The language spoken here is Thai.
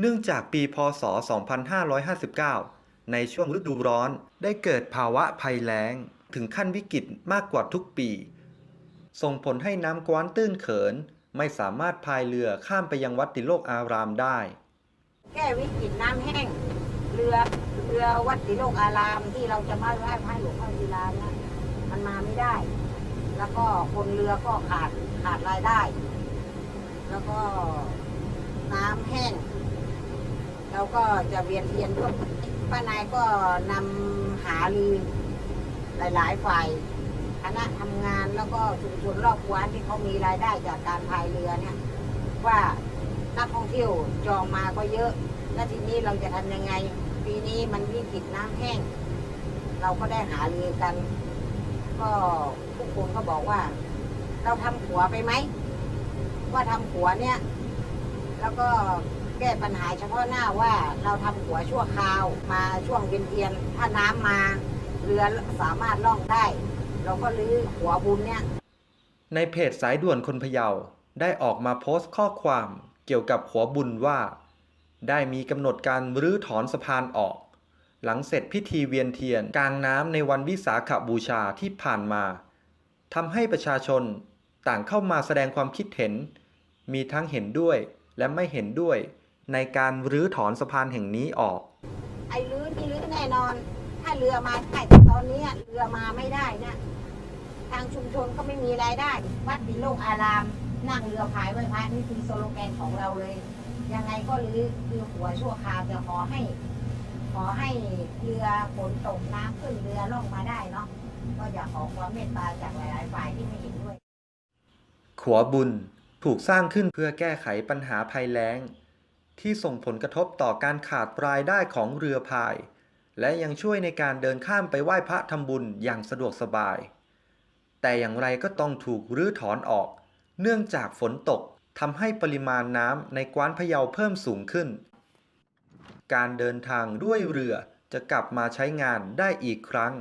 เนื่องจากปีพศ 2559 ในช่วงฤดูร้อนได้เกิดภาวะภัยแล้ง ถึงขั้นวิกฤตมากกว่าทุกปี ส่งผลให้น้ำกว้านตื้นเขิน ไม่สามารถพายเรือข้ามไปยังวัดติโลกอารามได้ แก้วิกฤตน้ำแห้ง เรือเรือวัดติโลกอารามที่เราจะมาไหว้พระหลวงพ่อศิลาเนี่ยมันมาไม่ได้ แล้วก็คนเรือก็ขาดขาดรายได้ แล้วก็น้ำแห้ง เราก็จะเวียนเทียนก็ป้านายก็นำหาลือหลาย ๆ ฝ่ายคณะทำงานแล้วก็ชุมชนรอบวานที่เขามีรายได้จากการพายเรือเนี่ย ว่านักท่องเที่ยวจองมาก็เยอะ แล้วทีนี้เราจะทำยังไง ปีนี้มันวิกฤตน้ำแห้ง เราก็ได้หารือกัน ก็ทุกคนก็บอกว่า เราทำขัวไปไหม ว่าทำขัวเนี่ย แล้วก็ ก้ปัญหาเฉพาะหน้าว่าเราทำขัวชั่วคราวมาช่วงเวียนเทียนถ้าน้ำมา เรือสามารถล่องได้ เราก็ลื้อขัวบุญเนี่ย ในเพจสายด่วนคนพะเยาได้ออกมาโพสต์ข้อความเกี่ยวกับหัวบุญว่า ได้มีกำหนดการรื้อถอนสะพานออก หลังเสร็จพิธีเวียนเทียนกลางน้ำในวันวิสาขบูชาที่ผ่านมาทำให้ประชาชนต่างเข้ามาแสดงความคิดเห็น มีทั้งเห็นด้วยและไม่เห็นด้วย ในการรื้อถอนสะพานแห่งนี้ออก ไอ้ลื้อนี่ลื้อแน่นอน ถ้าเรือมาได้แต่ตอนนี้เรือมาไม่ได้เนี่ยทางชุมชนก็ไม่มีรายได้ วัดดิโลกอาราม นั่งเรือพายไหว้พระนี่คือสโลแกนของเราเลย ยังไงก็ลื้อคือหัวชั่วคราวแต่ขอให้ ขอให้เรือฝนตกน้ำขึ้นเรือล่องมาได้เนาะก็อยากขอความเมตตาจากหลาย ๆ ฝ่ายที่ไม่เห็นด้วย ขัวบุญถูกสร้างขึ้นเพื่อแก้ไขปัญหาภัยแล้ง ที่ส่งผลกระทบต่อการขาดรายได้ของเรือพาย และยังช่วยในการเดินข้ามไปไหว้พระทำบุญอย่างสะดวกสบาย แต่อย่างไรก็ต้องถูกรื้อถอนออก เนื่องจากฝนตกทำให้ปริมาณน้ำในกว้านพะเยาเพิ่มสูงขึ้น การเดินทางด้วยเรือจะกลับมาใช้งานได้อีกครั้ง